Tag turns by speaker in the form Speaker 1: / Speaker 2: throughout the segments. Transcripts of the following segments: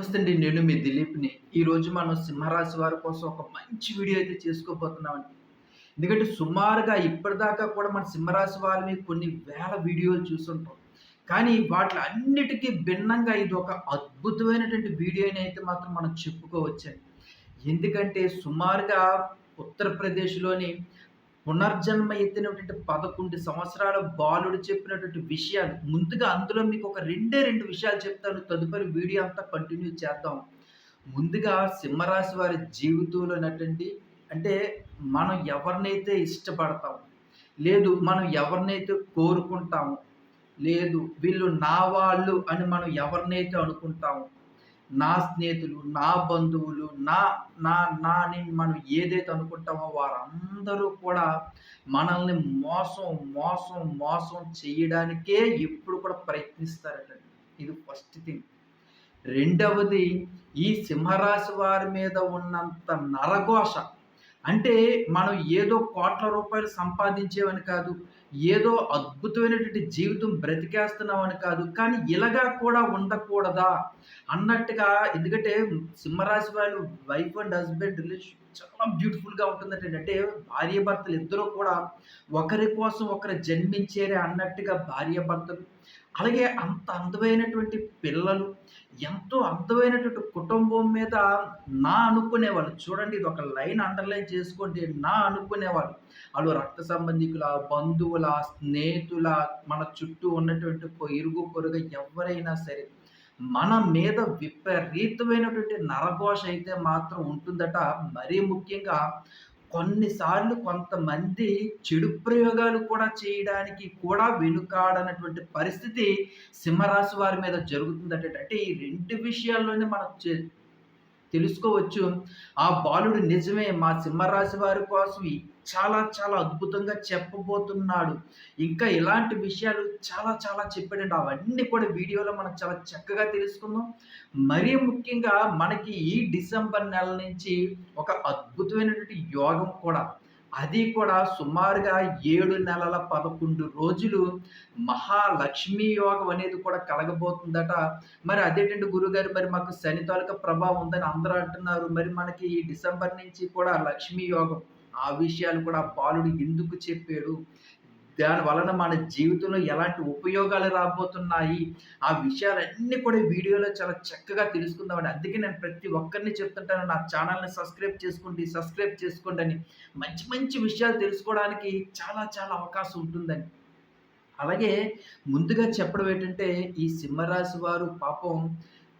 Speaker 1: నమస్తే అండి నేను మీ దిలీప్ని. ఈరోజు మనం సింహరాశి వారి కోసం ఒక మంచి వీడియో అయితే చేసుకోబోతున్నామండి. ఎందుకంటే సుమారుగా ఇప్పటిదాకా కూడా మన సింహరాశి వారిని కొన్ని వేల వీడియోలు చూసుంటాం కానీ వాటి అన్నిటికీ భిన్నంగా ఇది ఒక అద్భుతమైనటువంటి వీడియోని అయితే మాత్రం మనం చెప్పుకోవచ్చండి. ఎందుకంటే సుమారుగా ఉత్తరప్రదేశ్లోని పునర్జన్మ ఎత్తినటువంటి పదకొండు సంవత్సరాల బాలుడు చెప్పినటువంటి విషయాలు. ముందుగా అందులో మీకు ఒక రెండే రెండు విషయాలు చెప్తాను. తదుపరి వీడియో అంతా కంటిన్యూ చేద్దాం. ముందుగా సింహరాశి వారి జీవితంలో ఉన్నటువంటి అంటే మనం ఎవరినైతే ఇష్టపడతాం లేదు మనం ఎవరినైతే కోరుకుంటాము లేదు వీళ్ళు నా వాళ్ళు అని మనం ఎవరినైతే అనుకుంటాము నా స్నేహితులు నా బంధువులు నా నా నా అని మనం ఏదైతే అనుకుంటామో వారందరూ కూడా మనల్ని మోసం మోసం మోసం చేయడానికే ఎప్పుడు కూడా ప్రయత్నిస్తారట. ఇది ఫస్ట్ థింగ్ రెండవది ఈ సింహరాశి వారి మీద ఉన్నంత నరఘోష. అంటే మనం ఏదో కోట్ల రూపాయలు సంపాదించేవని కాదు. ఏదో అద్భుతమైనటువంటి జీవితం బ్రతికేస్తున్నామని కాదు కానీ ఇలాగా కూడా ఉండకూడదా? అన్నట్టుగా ఎందుకంటే సింహరాశి వాళ్ళు వైఫ్ అండ్ హస్బెండ్ రిలేషన్ చాలా బ్యూటిఫుల్గా ఉంటుందంటే అంటే భార్య భర్తలు ఇద్దరు కూడా ఒకరి కోసం ఒకరు జన్మించేరే అన్నట్టుగా భార్య భర్తలు అలాగే అంత అందమైనటువంటి పిల్లలు ఎంతో అందమైనటువంటి కుటుంబం మీద నా అనుకునేవాళ్ళు. చూడండి ఇది ఒక లైన్ అండర్లైన్ చేసుకోండి. నా అనుకునేవాళ్ళు. వాళ్ళు రక్త సంబంధికుల బంధువుల స్నేహితుల మన చుట్టూ ఉన్నటువంటి ఇరుగు పొరుగు ఎవరైనా సరే మన మీద విపరీతమైనటువంటి నరఘోష అయితే మాత్రం ఉంటుందట. మరీ ముఖ్యంగా కొన్నిసార్లు కొంతమంది చెడు ప్రయోగాలు కూడా చేయడానికి కూడా వెనుకాడనటువంటి పరిస్థితి సింహరాశి వారి మీద జరుగుతుంది అంటే ఈ రెండు విషయాల్లోనే మనం తెలుసుకోవచ్చు. ఆ బాలుడు నిజమే మా సింహరాశి వారి కోసం చాలా చాలా అద్భుతంగా చెప్పబోతున్నాడు. ఇంకా ఇలాంటి విషయాలు చాలా చాలా చెప్పాడండి. అవన్నీ కూడా వీడియోలో మనం చాలా చక్కగా తెలుసుకుందాం. మరీ ముఖ్యంగా మనకి ఈ డిసెంబర్ నెల నుంచి ఒక అద్భుతమైనటువంటి యోగం కూడా అది కూడా సుమారుగా ఏడు నెలల పదకొండు రోజులు మహాలక్ష్మీ యోగం అనేది కూడా కలగబోతుందట. మరి అదేంటండి గురుగారు? మరి మాకు శని తాలూకా ప్రభావం ఉందని అందరూ అంటున్నారు. మరి మనకి ఈ డిసెంబర్ నుంచి కూడా లక్ష్మీ యోగం ఆ విషయాలు కూడా బాలుడు ఎందుకు చెప్పాడు? దాని వలన మన జీవితంలో ఎలాంటి ఉపయోగాలు రాబోతున్నాయి? ఆ విషయాలన్నీ కూడా వీడియోలో చాలా చక్కగా తెలుసుకుందామని అందుకే నేను ప్రతి ఒక్కరిని చెప్తుంటాను నా ఛానల్ని సబ్స్క్రైబ్ చేసుకోండి సబ్స్క్రైబ్ చేసుకోండి అని. మంచి మంచి విషయాలు తెలుసుకోవడానికి చాలా చాలా అవకాశం ఉంటుందని అలాగే ముందుగా చెప్పడం ఏంటంటే ఈ సింహరాశి వారు పాపం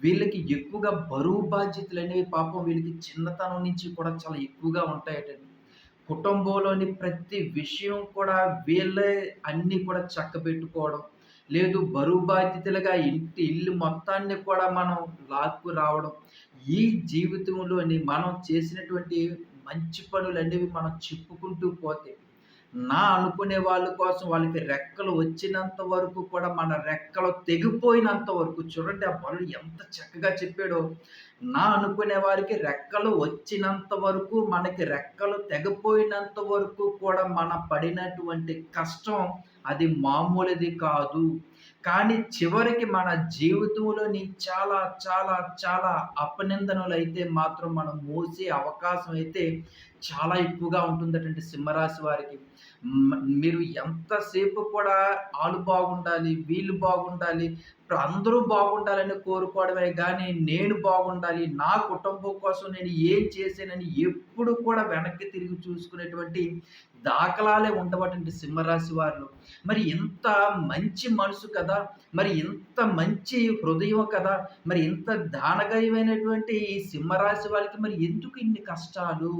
Speaker 1: వీళ్ళకి ఎక్కువగా బరువు బాధ్యతలు అనేవి పాపం వీళ్ళకి చిన్నతనం నుంచి కూడా చాలా ఎక్కువగా ఉంటాయటండి. కుటుంబంలోని ప్రతి విషయం కూడా వీళ్ళే అన్నీ కూడా చక్కబెట్టుకోవడం. లేదు బరువు బాధ్యతలుగా ఇంటి ఇల్లు మొత్తాన్ని కూడా మనం లాక్కు రావడం. ఈ జీవితంలోని మనం చేసినటువంటి మంచి పనులు అనేవి మనం చెప్పుకుంటూ పోతే నా అనుకునే వాళ్ళ కోసం వాళ్ళకి రెక్కలు వచ్చినంత వరకు కూడా మన రెక్కలు తెగిపోయినంత వరకు చూడండి ఆ పనులు ఎంత చక్కగా చెప్పాడో. నా అనుకునే వారికి రెక్కలు వచ్చినంత వరకు మనకి రెక్కలు తెగిపోయినంత వరకు కూడా మన పడినటువంటి కష్టం అది మామూలుది కాదు. కానీ చివరికి మన జీవితంలోని చాలా చాలా చాలా అపనిందనలు అయితే మాత్రం మనం మోసే అవకాశం అయితే చాలా ఎక్కువగా ఉంటుందటండి సింహరాశి వారికి. మీరు ఎంతసేపు కూడా వాళ్ళు బాగుండాలి వీళ్ళు బాగుండాలి అందరూ బాగుండాలని కోరుకోవడమే కానీ నేను బాగుండాలి నా కుటుంబం కోసం నేను ఏం చేశానని ఎప్పుడు కూడా వెనక్కి తిరిగి చూసుకునేటువంటి దాఖలాలే ఉండవటండి సింహరాశి వారిలో. మరి ఇంత మంచి మనసు కదా మరి ఇంత మంచి హృదయం కదా మరి ఇంత దానగయమైనటువంటి ఈ సింహరాశి వాళ్ళకి మరి ఎందుకు ఇన్ని కష్టాలు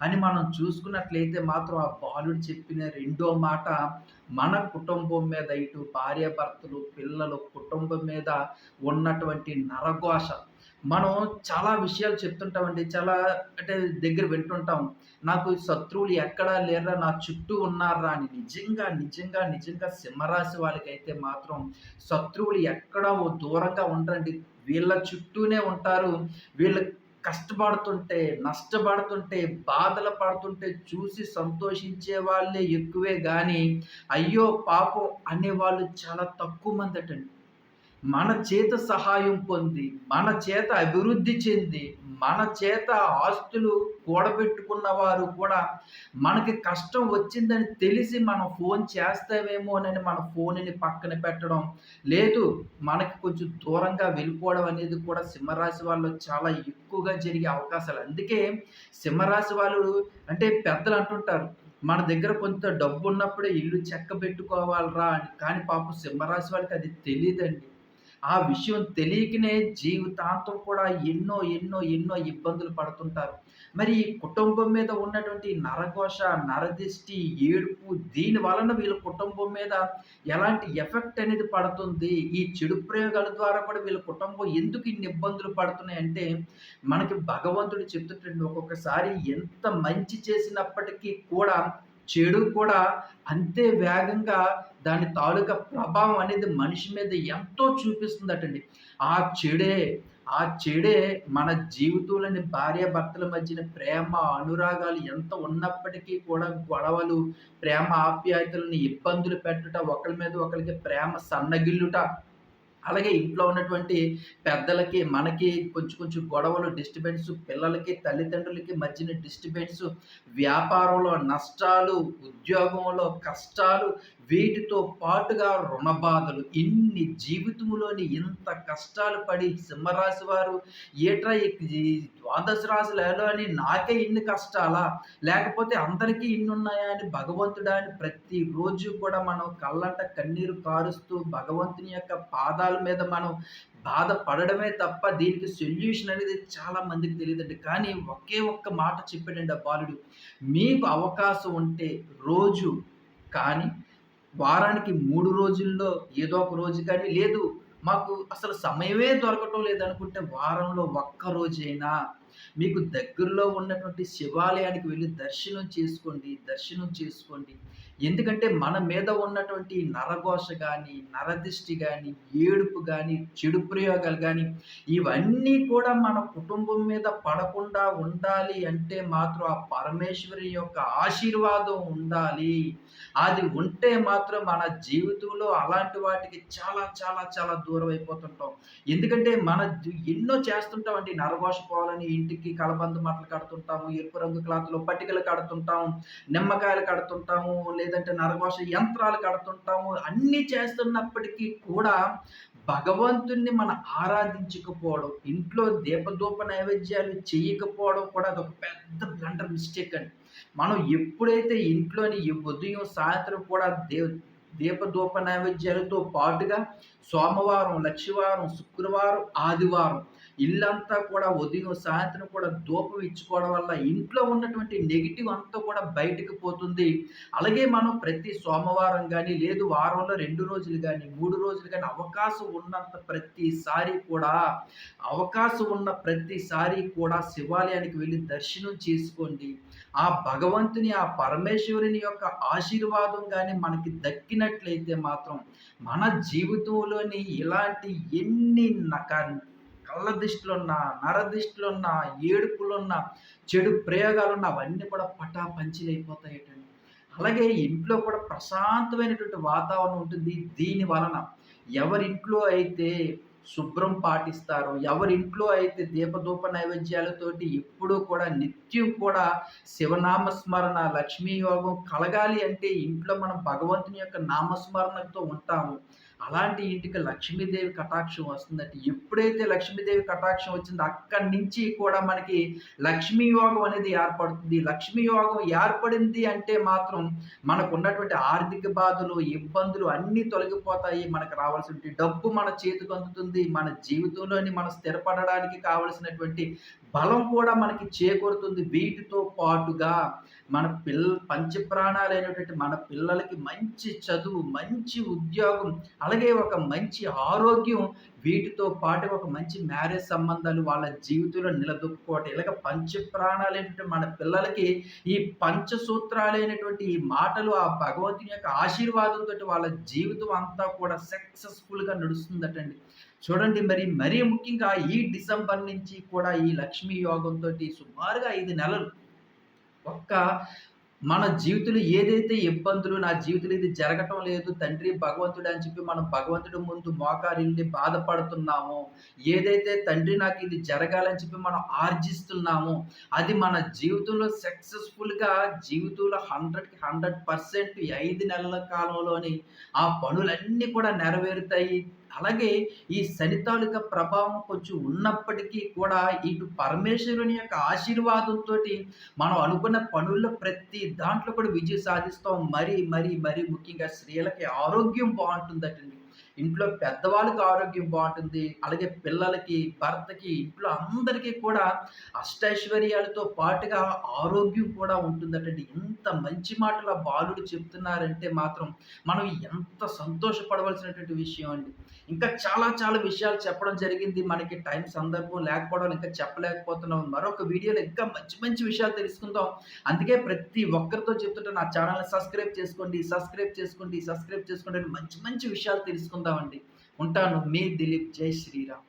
Speaker 1: అని మనం చూసుకున్నట్లయితే మాత్రం ఆ బాలుడు చెప్పిన రెండో మాట మన కుటుంబం మీద ఇటు భార్యాభర్తలు పిల్లలు కుటుంబం మీద ఉన్నటువంటి నరఘోష. మనం చాలా విషయాలు చెప్తుంటామండి. చాలా అంటే దగ్గర వింటుంటాం. నాకు శత్రువులు ఎక్కడా లేరా నా చుట్టూ ఉన్నారా అని. నిజంగా నిజంగా నిజంగా సింహరాశి వాళ్ళకి అయితే మాత్రం శత్రువులు ఎక్కడా దూరంగా ఉండరండి. వీళ్ళ చుట్టూనే ఉంటారు. వీళ్ళ కష్టపడుతుంటే నష్టపడుతుంటే బాధలు పడుతుంటే చూసి సంతోషించే వాళ్ళే ఎక్కువే కానీ అయ్యో పాపం అనేవాళ్ళు చాలా తక్కువ మంది అటండి మన చేత సహాయం పొంది మన చేత అభివృద్ధి చెంది మన చేత ఆస్తులు కూడబెట్టుకున్న వారు కూడా మనకి కష్టం వచ్చిందని తెలిసి మనం ఫోన్ చేస్తామేమోనని మన ఫోన్ని పక్కన పెట్టడం లేదు మనకి కొంచెం దూరంగా వెళ్ళిపోవడం అనేది కూడా సింహరాశి వాళ్ళు చాలా ఎక్కువగా జరిగే అవకాశాలు. అందుకే సింహరాశి వాళ్ళు అంటే పెద్దలు అంటుంటారు మన దగ్గర కొంత డబ్బు ఉన్నప్పుడే ఇల్లు చెక్క పెట్టుకోవాలరా అని. కానీ పాపం సింహరాశి వాళ్ళకి అది తెలియదండి. ఆ విషయం తెలియకనే జీవితాంతం కూడా ఎన్నో ఎన్నో ఎన్నో ఇబ్బందులు పడుతుంటారు. మరి కుటుంబం మీద ఉన్నటువంటి నరఘోష నరదిష్టి ఏడుపు దీని వలన వీళ్ళ కుటుంబం మీద ఎలాంటి ఎఫెక్ట్ అనేది పడుతుంది? ఈ చెడు ప్రయోగాల ద్వారా కూడా వీళ్ళ కుటుంబం ఎందుకు ఇన్ని ఇబ్బందులు పడుతున్నాయి అంటే మనకి భగవంతుడు చెప్తుంటే ఒక్కొక్కసారి ఎంత మంచి చేసినప్పటికీ కూడా చెడు కూడా అంతే వేగంగా దాని తాలూకా ప్రభావం అనేది మనిషి మీద ఎంతో చూపిస్తుందటండి. ఆ చెడే ఆ చెడే మన జీవితంలోని భార్య భర్తల మధ్యన ప్రేమ అనురాగాలు ఎంత ఉన్నప్పటికీ కూడా గొడవలు ప్రేమ ఆప్యాయతలను ఇబ్బందులు పెట్టుట ఒకరి మీద ఒకరికి ప్రేమ సన్నగిల్లుట అలాగే ఇంట్లో ఉన్నటువంటి పెద్దలకి మనకి కొంచెం కొంచెం గొడవలు డిస్టర్బెన్స్ పిల్లలకి తల్లిదండ్రులకి మధ్యన డిస్టర్బెన్స్ వ్యాపారంలో నష్టాలు ఉద్యోగంలో కష్టాలు వీటితో పాటుగా రుణబాధలు ఇన్ని జీవితంలోని ఇంత కష్టాలు పడి సింహరాశి వారు ఏట్రా ద్వాదశ రాశులలో అని నాకే ఇన్ని కష్టాలా? లేకపోతే అందరికీ ఇన్ని ఉన్నాయా అని భగవంతుడా అని ప్రతిరోజు కూడా మనం కళ్ళంట కన్నీరు కారుస్తూ భగవంతుని యొక్క పాదాల మీద మనం బాధపడడమే తప్ప దీనికి సొల్యూషన్ అనేది చాలా మందికి తెలియదండి. కానీ ఒకే ఒక్క మాట చెప్పాడండి ఆ బాలుడు మీకు అవకాశం ఉంటే రోజు కానీ వారానికి మూడు రోజుల్లో ఏదో ఒక రోజు కానీ లేదు. మాకు అసలు సమయమే దొరకటం లేదనుకుంటే వారంలో ఒక్క రోజైనా మీకు దగ్గరలో ఉన్నటువంటి శివాలయానికి వెళ్ళి దర్శనం చేసుకోండి దర్శనం చేసుకోండి. ఎందుకంటే మన మీద ఉన్నటువంటి నరఘోష కానీ నరదిష్టి కానీ ఏడుపు కానీ చెడు ప్రయోగాలు కానీ ఇవన్నీ కూడా మన కుటుంబం మీద పడకుండా ఉండాలి అంటే మాత్రం ఆ పరమేశ్వరి యొక్క ఆశీర్వాదం ఉండాలి. అది ఉంటే మాత్రం మన జీవితంలో అలాంటి వాటికి చాలా చాలా చాలా దూరం అయిపోతుంటాం. ఎందుకంటే మన ఎన్నో చేస్తుంటాం అండి. నరఘోష పోవాలని ఇంటికి కలబంద మాటలు కడుతుంటాము ఎరుపు రంగు క్లాత్లో పట్టికలు కడుతుంటాము నిమ్మకాయలు కడుతుంటాము లేదంటే నరఘోష యంత్రాలు కడుతుంటాము అన్నీ చేస్తున్నప్పటికీ కూడా భగవంతుణ్ణి మనం ఆరాధించకపోవడం ఇంట్లో దీపదూప నైవేద్యాలు చేయకపోవడం కూడా అదొక పెద్ద బ్లండర్ మిస్టేక్ అండి. మనం ఎప్పుడైతే ఇంట్లోని ఉదయం సాయంత్రం కూడా దేవ దీపదూప నైవేద్యాలతో పాటుగా సోమవారం లక్షవారం శుక్రవారం ఆదివారం ఇల్లంతా కూడా ఉదయం సాయంత్రం కూడా ధూపం ఇచ్చుకోవడం వల్ల ఇంట్లో ఉన్నటువంటి నెగిటివ్ అంతా కూడా బయటకు పోతుంది. అలాగే మనం ప్రతి సోమవారం కానీ లేదు వారంలో రెండు రోజులు కానీ మూడు రోజులు కానీ అవకాశం ఉన్నంత ప్రతిసారి కూడా అవకాశం ఉన్న ప్రతిసారి కూడా శివాలయానికి వెళ్ళి దర్శనం చేసుకోండి. ఆ భగవంతుని ఆ పరమేశ్వరుని యొక్క ఆశీర్వాదం కానీ మనకి దక్కినట్లయితే మాత్రం మన జీవితంలోని ఇలాంటి ఎన్ని నక కళ్ళ దిష్టిలున్న నర దిష్టిలున్న ఏడుపులున్న చెడు ప్రయోగాలున్న అవన్నీ కూడా పటా పంచిలైపోతాయటండి అలాగే ఇంట్లో కూడా ప్రశాంతమైనటువంటి వాతావరణం ఉంటుంది. దీని వలన ఎవరింట్లో అయితే శుభ్రం పాటిస్తారు. ఎవరింట్లో అయితే దీపధూప నైవేద్యాలతోటి ఎప్పుడూ కూడా నిత్యం కూడా శివనామస్మరణ లక్ష్మీ యోగం కలగాలి అంటే ఇంట్లో మనం భగవంతుని యొక్క నామస్మరణతో ఉంటాము. అలాంటి ఇంటికి లక్ష్మీదేవి కటాక్షం వస్తుందంటే ఎప్పుడైతే లక్ష్మీదేవి కటాక్షం వచ్చిందో అక్కడి నుంచి కూడా మనకి లక్ష్మీ యోగం అనేది ఏర్పడుతుంది. లక్ష్మీ యోగం ఏర్పడింది అంటే మాత్రం మనకు ఉన్నటువంటి ఆర్థిక బాధలు ఇబ్బందులు అన్నీ తొలగిపోతాయి. మనకు రావాల్సిన డబ్బు మన చేతికి అందుతుంది. మన జీవితంలోని మనం స్థిరపడడానికి కావలసినటువంటి బలం కూడా మనకి చేకూరుతుంది. వీటితో పాటుగా మన పిల్ల పంచప్రాణాలైనటువంటి మన పిల్లలకి మంచి చదువు మంచి ఉద్యోగం అలాగే ఒక మంచి ఆరోగ్యం వీటితో పాటు ఒక మంచి మ్యారేజ్ సంబంధాలు వాళ్ళ జీవితంలో నిలదొక్కుకోవటం. ఇలాగ పంచప్రాణాలైనటువంటి మన పిల్లలకి ఈ పంచసూత్రాలైనటువంటి ఈ మాటలు ఆ భగవంతుని యొక్క ఆశీర్వాదంతో వాళ్ళ జీవితం అంతా కూడా సక్సెస్ఫుల్గా నడుస్తుందటండి. చూడండి మరి మరీ ముఖ్యంగా ఈ డిసెంబర్ నుంచి కూడా ఈ లక్ష్మీ యోగంతో సుమారుగా ఐదు నెలలు ఒక్క మన జీవితంలో ఏదైతే ఇబ్బందులు నా జీవితంలో ఇది జరగటం లేదు తండ్రి భగవంతుడు అని చెప్పి మనం భగవంతుడి ముందు మోకారిల్ని బాధపడుతున్నామో ఏదైతే తండ్రి నాకు ఇది జరగాలని చెప్పి మనం ఆర్జిస్తున్నామో అది మన జీవితంలో సక్సెస్ఫుల్గా జీవితంలో హండ్రెడ్కి హండ్రెడ్ పర్సెంట్ ఐదు నెలల కాలంలోని ఆ పనులన్నీ కూడా నెరవేరుతాయి. అలాగే ఈ శని తాలూకా ప్రభావం కొంచెం ఉన్నప్పటికీ కూడా ఇటు పరమేశ్వరుని యొక్క ఆశీర్వాదంతో మనం అనుకున్న పనుల్లో ప్రతి దాంట్లో కూడా విజయం సాధిస్తాం. మరీ మరీ మరీ ముఖ్యంగా స్త్రీలకి ఆరోగ్యం బాగుంటుందటండి. ఇంట్లో పెద్దవాళ్ళకి ఆరోగ్యం బాగుంటుంది అలాగే పిల్లలకి భర్తకి ఇంట్లో అందరికీ కూడా అష్టైశ్వర్యాలతో పాటుగా ఆరోగ్యం కూడా ఉంటుందటండి. ఎంత మంచి మాటలు ఆ బాలుడు చెప్తున్నారంటే మాత్రం మనం ఎంత సంతోషపడవలసినటువంటి విషయం అండి. ఇంకా చాలా చాలా విషయాలు చెప్పడం జరిగింది. మనకి టైం సందర్భం లేకపోవడం ఇంకా చెప్పలేకపోతున్నాం. మరొక వీడియోలో ఇంకా మంచి మంచి విషయాలు తెలుసుకుందాం. అందుకే ప్రతి ఒక్కరితో చెప్తుంటే నా ఛానల్ని సబ్స్క్రైబ్ చేసుకోండి సబ్స్క్రైబ్ చేసుకోండి సబ్స్క్రైబ్ చేసుకోండి మంచి మంచి విషయాలు తెలుసుకుందాం. తెలుసుకుందామండి ఉంటాను. మీ దిలీప్ జై శ్రీరామ్.